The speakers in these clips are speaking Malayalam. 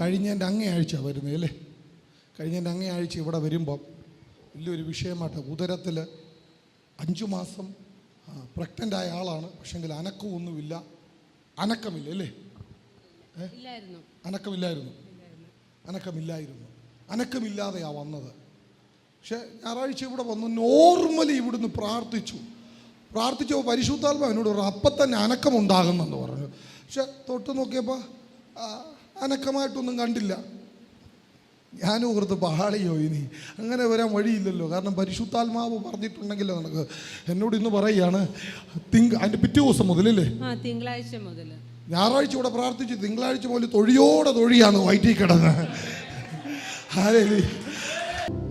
കഴിഞ്ഞതിന്റെ അങ്ങേ ആഴ്ച വരുന്നത് അല്ലേ? കഴിഞ്ഞതിന്റെ അങ്ങേ ആഴ്ച ഇവിടെ വരുമ്പം വലിയൊരു വിഷയമായിട്ട് ഉദരത്തിൽ അഞ്ചു മാസം പ്രഗ്നന്റ് ആയ ആളാണ്. പക്ഷെങ്കിൽ അനക്കമൊന്നുമില്ല. അനക്കമില്ല അല്ലേ? അനക്കമില്ലായിരുന്നു. അനക്കമില്ലായിരുന്നു. അനക്കമില്ലാതെയാ വന്നത്. പക്ഷെ ഞായറാഴ്ച ഇവിടെ വന്ന് നോർമലി ഇവിടുന്ന് പ്രാർത്ഥിച്ചു. പ്രാർത്ഥിച്ചപ്പോൾ പരിശുദ്ധാത്മ എന്നോട് പറഞ്ഞു അപ്പം തന്നെ അനക്കമുണ്ടാകുന്നെന്ന് പറഞ്ഞു. പക്ഷെ തൊട്ട് നോക്കിയപ്പോൾ അനക്കമായിട്ടൊന്നും കണ്ടില്ല. ഞാനും ഓർത്ത് ബഹാളിയോ ഇനി അങ്ങനെ വരാൻ വഴിയില്ലല്ലോ. കാരണം പരിശുദ്ധാത്മാവ് പറഞ്ഞിട്ടുണ്ടെങ്കിലോ നമുക്ക് എന്നോട് ഇന്ന് പറയുകയാണ് തിങ്ക അതിന്റെ പിറ്റേ ദിവസം മുതലല്ലേ? തിങ്കളാഴ്ച മുതൽ ഞായറാഴ്ച ഇവിടെ പ്രാർത്ഥിച്ച് തിങ്കളാഴ്ച മുതൽ തൊഴിയോടെ തൊഴിയാണ് വയറ്റിൽ കിടന്ന്.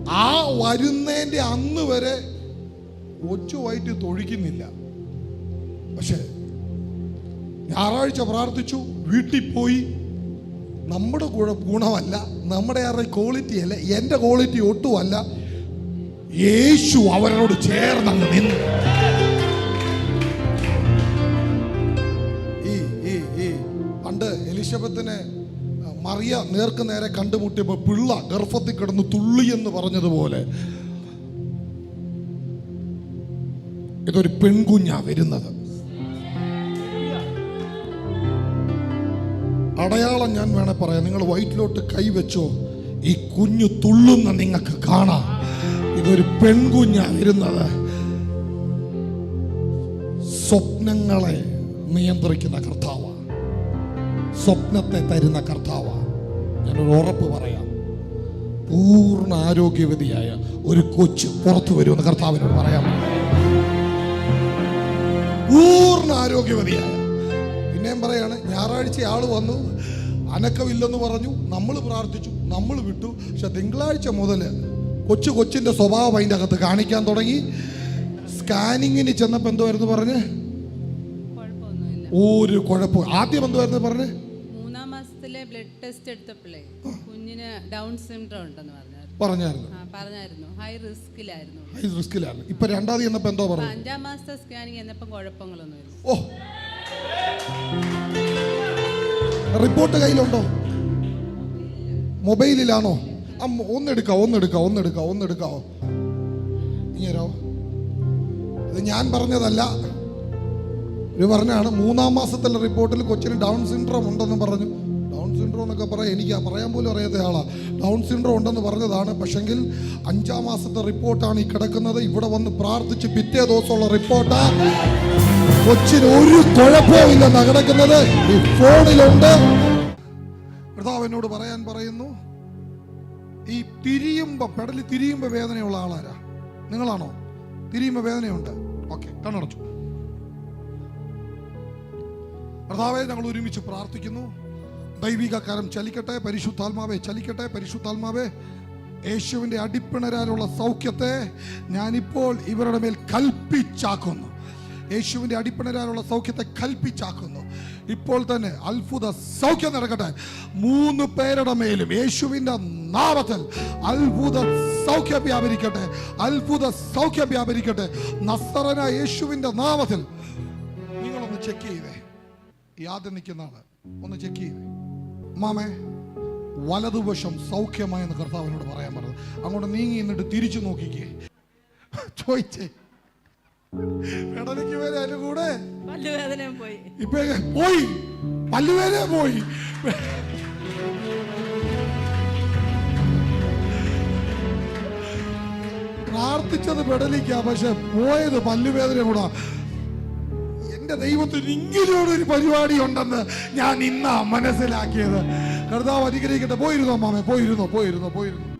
ആ വരുന്നതിന്റെ അന്ന് വരെ ഒച്ചു വയറ്റ് തൊഴിക്കുന്നില്ല. പക്ഷേ ഞായറാഴ്ച പ്രാർത്ഥിച്ചു വീട്ടിൽ പോയി. നമ്മുടെ ഗുണ ഗുണമല്ല നമ്മുടെ ആരുടെ ക്വാളിറ്റി അല്ല എന്റെ ക്വാളിറ്റി ഒട്ടുമല്ല യേശു അവരോട് ചേർന്നങ്ങ് നിന്നു. ഈ ഈ ഈ പണ്ട് എലിസബത്തിനെ മറിയ നേർക്ക് നേരെ കണ്ടുമുട്ടിയപ്പോൾ പിള്ള ഗർഭത്തിൽ കിടന്ന് തുള്ളി എന്ന് പറഞ്ഞതുപോലെ ഇതൊരു പെൺകുഞ്ഞാ വരുന്നത്. അടയാളം ഞാൻ വേണേ പറയാം. നിങ്ങൾ വയറ്റിലോട്ട് കൈവച്ചോ ഈ കുഞ്ഞു തുള്ളുന്ന നിങ്ങൾക്ക് കാണാം. ഇതൊരു പെൺകുഞ്ഞാ വരുന്നത്. സ്വപ്നങ്ങളെ നിയന്ത്രിക്കുന്ന കർത്താവ്. സ്വപ്നത്തെ തരുന്ന കർത്താവ്. ഞാനൊരു ഉറപ്പ് പറയാം. പൂർണ ആരോഗ്യവതിയായ ഒരു കൊച്ച് പുറത്തു വരുമെന്ന് കർത്താവിനോട് പറയാം. പൂർണ ആരോഗ്യവതിയായ പിന്നെയും പറയാണ് ഞായറാഴ്ച ആൾ വന്നു അനക്കമില്ലെന്ന് പറഞ്ഞു നമ്മൾ പ്രാർത്ഥിച്ചു നമ്മൾ വിട്ടു. പക്ഷെ തിങ്കളാഴ്ച മുതൽ കൊച്ചു കൊച്ചിന്റെ സ്വഭാവം അതിന്റെ അകത്ത് കാണിക്കാൻ തുടങ്ങി. സ്കാനിങ്ങിന് ചെന്നപ്പോൾ എന്തുവായിരുന്നു പറഞ്ഞ്? ഒരു കുഴപ്പം. ആദ്യം എന്തുവായിരുന്നു പറഞ്ഞ്? മൂന്നാം മാസത്തിലെ ബ്ലഡ് ടെസ്റ്റ് എടുത്തപ്പോഴേ കുഞ്ഞിന് ഡൗൺ സിൻഡ്രോം ഉണ്ടെന്ന് പറഞ്ഞായിരുന്നു. പറഞ്ഞായിരുന്നു. ഹൈ റിസ്കിലായിരുന്നു ഹൈ റിസ്കിലാണ് ഇപ്പൊ രണ്ടാമത് ചെന്നപ്പോ എന്തോ പറഞ്ഞു? അഞ്ചാം മാസത്തെ സ്കാനിങ് എന്നപ്പോ കുഴപ്പങ്ങളൊന്നും ഓ. റിപ്പോർട്ട് കയ്യിലുണ്ടോ? മൊബൈലിലാണോ? ഒന്നെടുക്കാവോ ഒന്നെടുക്കാവോ ഒന്നെടുക്കാവോ ഒന്നെടുക്കാവോ ഇങ്ങനോ ഇത് ഞാൻ പറഞ്ഞതല്ല. ഇത് പറഞ്ഞാണ് മൂന്നാം മാസത്തിലെ റിപ്പോർട്ടിൽ കൊച്ചിന് ഡൗൺ സിൻഡ്രോം ഉണ്ടെന്ന് പറഞ്ഞു. ഡൗൺ സിൻഡ്രോം എന്നൊക്കെ പറയാം എനിക്ക് പറയാൻ പോലും അറിയാത്ത ആളാണ് ഡൗൺ സിൻഡ്രോം ഉണ്ടെന്ന് പറഞ്ഞതാണ്. പക്ഷെങ്കിൽ അഞ്ചാം മാസത്തെ റിപ്പോർട്ടാണ് ഈ കിടക്കുന്നത്. ഇവിടെ വന്ന് പ്രാർത്ഥിച്ച് പിറ്റേ ദിവസമുള്ള റിപ്പോർട്ടാ. കൊച്ചിന് ഒരു കുഴപ്പവും ഇല്ലെന്നാ കിടക്കുന്നത്. ഈ ഫോണിലുണ്ട്. കർത്താവ് എന്നോട് പറയാൻ പറയുന്നു ഈ തിരിയുമ്പോ പെടലി തിരിയുമ്പോ വേദനയുള്ള ആളാരാ? നിങ്ങളാണോ? തിരിയുമ്പോ വേദനയുണ്ട്. ഓക്കെ കണ്ണടച്ചു. കർത്താവെ ഞങ്ങൾ ഒരുമിച്ച് പ്രാർത്ഥിക്കുന്നു. ദൈവിക കരം ചലിക്കട്ടെ പരിശുദ്ധാത്മാവെ ചലിക്കട്ടെ പരിശുദ്ധാത്മാവെ. യേശുവിന്റെ അടിപ്പിണരാലുള്ള സൗഖ്യത്തെ ഞാനിപ്പോൾ ഇവരുടെ മേൽ കൽപ്പിച്ചാക്കുന്നു. യേശുവിന്റെ അടിപ്പണരാനുള്ള സൗഖ്യത്തെ കൽപ്പിച്ചാക്കുന്നു. ഇപ്പോൾ തന്നെ അത്ഭുത സൗഖ്യം നടക്കട്ടെ. മൂന്ന് പേരുടെ മേലും യേശുവിന്റെ നാമത്തിൽ അത്ഭുത സൗഖ്യം വ്യാപരിക്കട്ടെ. അത്ഭുത സൗഖ്യം വ്യാപരിക്കട്ടെ. നസ്തറന യേശുവിന്റെ നാമത്തിൽ നിങ്ങളൊന്ന് ചെക്ക് ചെയ്തേ. യാതെ നിൽക്കുന്നതാണ്. ഒന്ന് ചെക്ക് ചെയ്തേ. മാമേ വലതുവശം സൗഖ്യമായെന്ന് കർത്താവിനോട് പറയാൻ പറഞ്ഞത് അങ്ങോട്ട് നീങ്ങി എന്നിട്ട് തിരിച്ചു നോക്കിക്കേ. ചോദിച്ചേ പെടലിക്ക് വരെ അതിന്റെ കൂടെ? പല്ലുവേദന പോയി. ഇപ്പൊ പോയി. പല്ലുവേരെ പോയി. പ്രാർത്ഥിച്ചത് പെടലിക്ക പക്ഷെ പോയത് പല്ലുവേദന കൂടാ. എന്റെ ദൈവത്തിന് ഇങ്ങനെയുള്ള ഒരു പരിപാടി ഉണ്ടെന്ന് ഞാൻ ഇന്നാ മനസ്സിലാക്കിയത്. കർത്താവ് അനുഗ്രഹിക്കട്ടെ. പോയിരുന്നോ മാമേ പോയിരുന്നോ പോയിരുന്നോ പോയിരുന്നു?